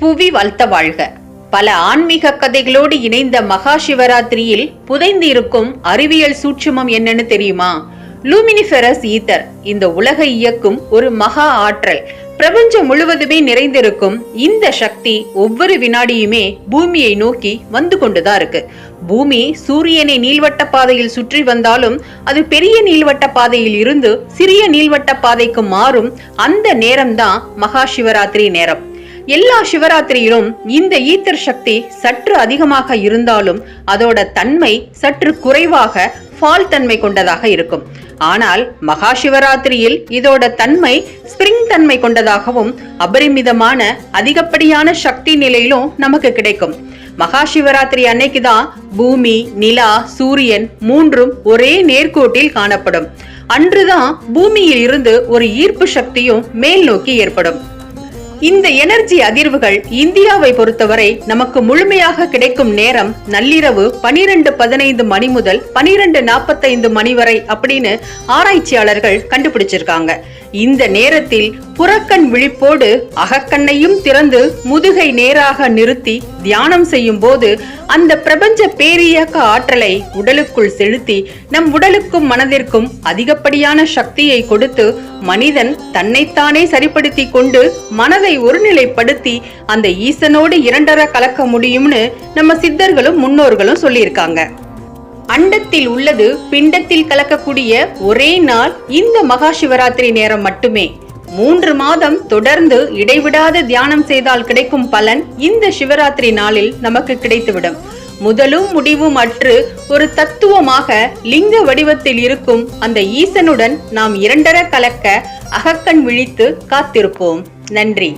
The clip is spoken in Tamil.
புவி வல்த்த வாழ்க. பல ஆன்மீக கதைகளோடு இணைந்த மகா சிவராத்திரியில் புதைந்து இருக்கும் அறிவியல் சூட்சுமம் என்னன்னு தெரியுமா? லூமினிஃபெரஸ் ஈத்தர் இந்த உலகை இயக்கும் ஒரு மகா ஆற்றல். பிரபஞ்சம் முழுவதுமே நிறைந்திருக்கும் இந்த சக்தி ஒவ்வொரு வினாடியுமே பூமியை நோக்கி வந்து கொண்டுதான் இருக்கு. பூமி சூரியனை நீள்வட்ட பாதையில் சுற்றி வந்தாலும் அது பெரிய நீள்வட்ட பாதையில் இருந்து சிறிய நீள்வட்ட பாதைக்கு மாறும் அந்த நேரம்தான் மகா சிவராத்திரி நேரம். எல்லா சிவராத்திரியிலும் இந்த ஈத்தர் சக்தி சற்று அதிகமாக இருந்தாலும் அதோட தன்மை சற்று குறைவாக ஃபால் தன்மை கொண்டதாக இருக்கும். ஆனால் மகா சிவராத்திரியில் இதோட தன்மை ஸ்பிரிங் தன்மை கொண்டதாகவும் அபரிமிதமான அதிகப்படியான சக்தி நிலையிலும் நமக்கு கிடைக்கும். மகா சிவராத்திரி அன்னைக்கு தான் பூமி நிலா சூரியன் மூன்றும் ஒரே நேர்கோட்டில் காணப்படும். அன்றுதான் பூமியில் இருந்து ஒரு ஈர்ப்பு சக்தியும் மேல் நோக்கி ஏற்படும். இந்த எனர்ஜி அதிர்வுகள் இந்தியாவை பொறுத்தவரை நமக்கு முழுமையாக கிடைக்கும் நேரம் நள்ளிரவு பனிரெண்டு பதினைந்து மணி முதல் பனிரெண்டு நாற்பத்தைந்து மணி வரை அப்படின்னு ஆராய்ச்சியாளர்கள் கண்டுபிடிச்சிருக்காங்க. இந்த நேரத்தில் புறக்கண் விழிப்போடு அகக்கண்ணையும் திறந்து முதுகை நேராக நிறுத்தி தியானம் செய்யும் போது அந்த பிரபஞ்ச பேரியக்க ஆற்றலை உடலுக்குள் செலுத்தி நம் உடலுக்கும் மனதிற்கும் அதிகப்படியான சக்தியை கொடுத்து மனிதன் தன்னைத்தானே சரிப்படுத்தி கொண்டு மனதை ஒருநிலைப்படுத்தி அந்த ஈசனோடு இரண்டர கலக்க முடியும்னு நம்ம சித்தர்களும் முன்னோர்களும் சொல்லியிருக்காங்க. அண்டத்தில் உள்ளது பிண்டத்தில் கலக்கக்கூடிய ஒரே நாள் இந்த மகா சிவராத்திரி நேரம் மட்டுமே. மூன்று மாதம் தொடர்ந்து இடைவிடாத தியானம் செய்தால் கிடைக்கும் பலன் இந்த சிவராத்திரி நாளில் நமக்கு கிடைத்துவிடும். முதலும் முடிவும் அற்று ஒரு தத்துவமாக லிங்க வடிவத்தில் இருக்கும் அந்த ஈசனுடன் நாம் இரண்டர கலக்க அகக்கண் விழித்து காத்திருப்போம். நன்றி.